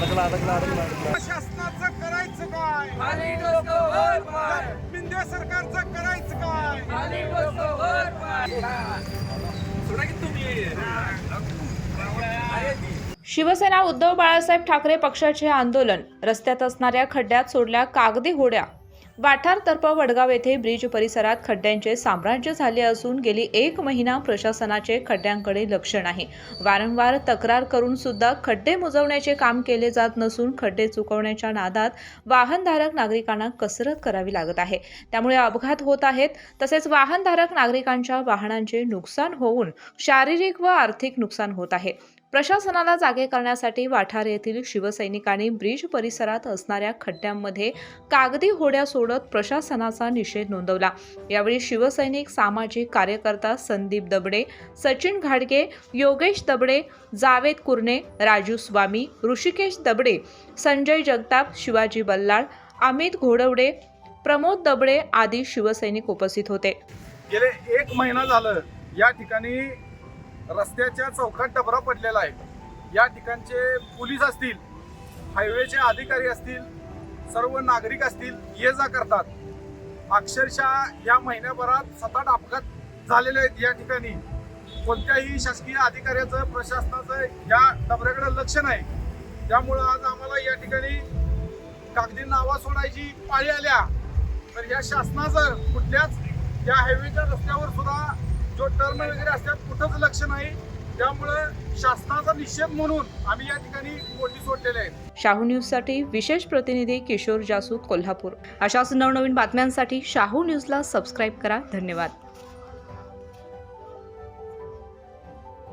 अडकला अडकला अडकला शासनाचं करायचं काय? शिंदे सरकारचं करायचं काय? शिवसेना उद्धव बाळासाहेब ठाकरे पक्षाचे आंदोलन. रस्त्यात असणाऱ्या खड्ड्यात सोडल्या कागदी होड्या. वाठार तर्फ वडगाव येथे ब्रिज परिसरात खड्ड्यांचे साम्राज्य झाले असून गेली एक महिना प्रशासनाचे खड्ड्यांकडे लक्ष नाही. वारंवार तक्रार करून सुद्धा खड्डे मुजवण्याचे काम केले जात नसून खड्डे चुकवण्याच्या नादात वाहनधारक नागरिकांना कसरत करावी लागत आहे. त्यामुळे अपघात होत आहेत. तसेच वाहनधारक नागरिकांच्या वाहनांचे नुकसान होऊन शारीरिक व आर्थिक नुकसान होत आहे. प्रशासनाला जागे करण्यासाठी वाठार येथील शिवसैनिकांनी ब्रिज परिसरात असणाऱ्या खड्ड्यांमध्ये कागदी होड्या सोडत प्रशासनाचा निषेध नोंदवला. यावेळी शिवसैनिक सामाजिक कार्यकर्ता संदीप दबडे सचिन घाडगे योगेश दबडे जावेद कुर्णे राजू स्वामी ऋषिकेश दबडे संजय जगताप शिवाजी बल्लाळ अमित घोडवडे प्रमोद दबडे आदी शिवसैनिक उपस्थित होते. गेले एक महिना झालं या ठिकाणी रस्त्याच्या चौकात डबरा पडलेला आहे. या ठिकाणचे पोलीस असतील हायवेचे अधिकारी असतील सर्व नागरिक असतील ये जा करतात. अक्षरशः या महिन्याभरात सात आठ अपघात झालेले आहेत या ठिकाणी. कोणत्याही शासकीय अधिकाऱ्याचं प्रशासनाचं या डबऱ्याकडे लक्ष नाही. त्यामुळं आज आम्हाला या ठिकाणी कागदी नावा सोडायची पाळी आल्या. तर या शासनाचं कुठल्याच या हायवेच्या रस्त्यावर सुद्धा जो टर्न वगैरे असतात कुठंच लक्ष नाही. त्यामुळे शासनाचा निषेध म्हणून आम्ही या ठिकाणी मोठी सोडलेले आहेत. शाहू न्यूजसाठी विशेष प्रतिनिधी किशोर जासूद कोल्हापूर. अशाच नवनवीन बातम्यांसाठी शाहू न्यूजला सबस्क्राईब करा. धन्यवाद.